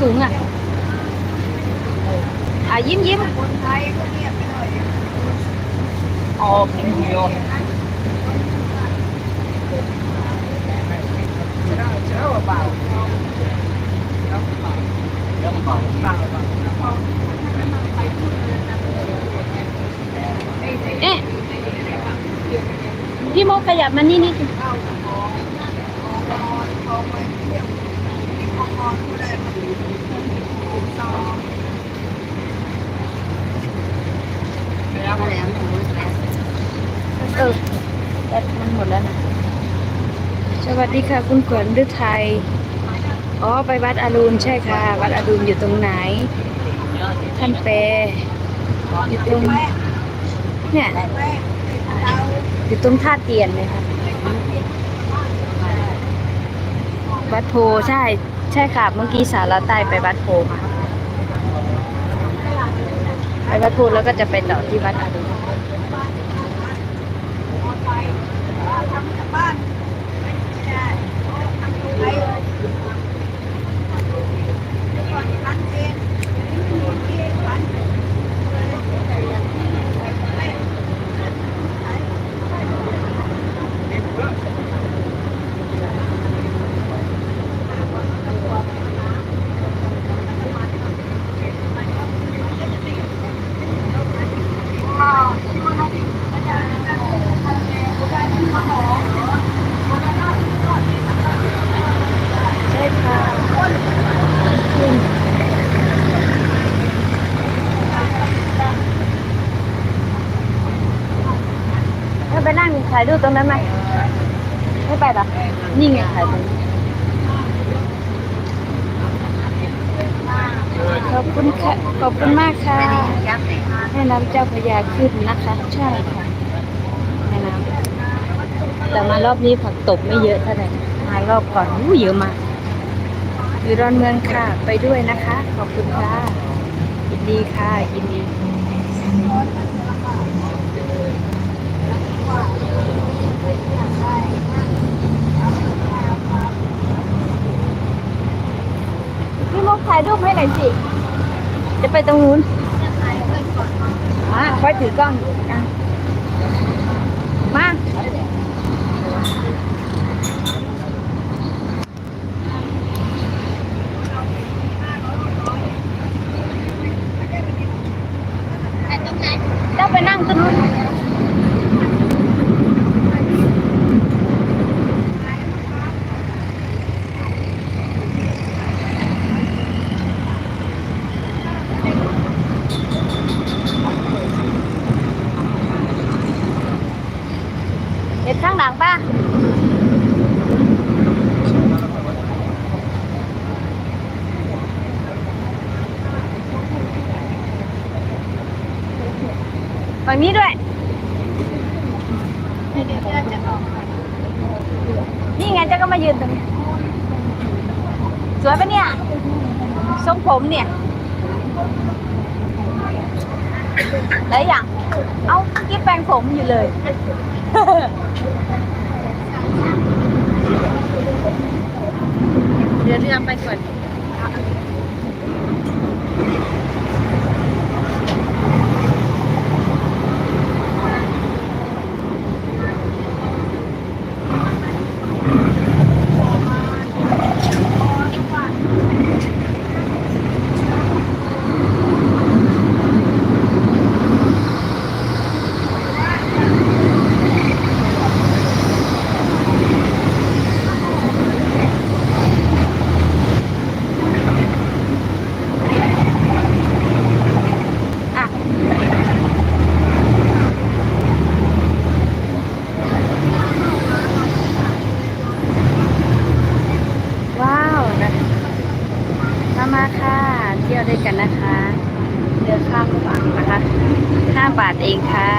ถุงอะอะยิ้มยิ้มคนไทยก็เงียบไปหน่อยอ๋อกินโยเช้าเปล่าเอ๊ะพี่โมขยับมานี่นิดเข้าของของนอนของไปเที่ยวที่ของนอนก็ได้มาซอง แล้วแล้วเออแบตมันหมดแล้วนะสวัสดีค่ะ คุณขวัญฤทัยอ๋อไปวัดอรุณใช่ค่ะ วัดอรุณอยู่ตรงไหน ท่านเปอยู่ตรงเนี่ยอยู่ตรงท่าเตียนเลยค่ะวัดโพใช่ ใช่ค่ะ เมื่อกี้สารใต้ไปวัดโพมา ไปวัดโพแล้วก็จะไปต่อที่วัดอรุณไปทำจากบ้านไม่ได้ทำไปก่อนร้านเองร้าน ใช่ค่ะขึ้นถ้าไป นั่งถ่ายรูปตรงนั้นไหมไม่ไปหรอ นี่ไงถ่ายตรงขอบคุณค่ะ ขอบคุณมากค่ะแม่น้ำเจ้าพระยาขึ้นนะคะ ใช่ค่ะแม่น้ำแต่มารอบนี้ผักตบไม่เยอะเท่าไหร่มารอบก่อนอู้เยอะมากอยู่ดอนเมืองค่ะ ไปด้วยนะคะ ขอบคุณค่ะยินดีค่ะยินดี ถ่ายรูปให้หน่อยสิ จะไปตรงนู้นมาคอยถือกล้องอยู่อะมาเจ้าไปนั่งตรงนู้น ห็นข้างหลังป่ะฝั่งนี้ด้วย นี่ไงเจ้าก็มายืนตรงนี้ สวยปะเนี่ยทรงผมเนี่ยแล้วอย่าง เอากิ๊บแปรงผมอยู่เลย เดี๋ยวเคะเรือข้ามฝั่งนะคะห้าบาทเองค่ะ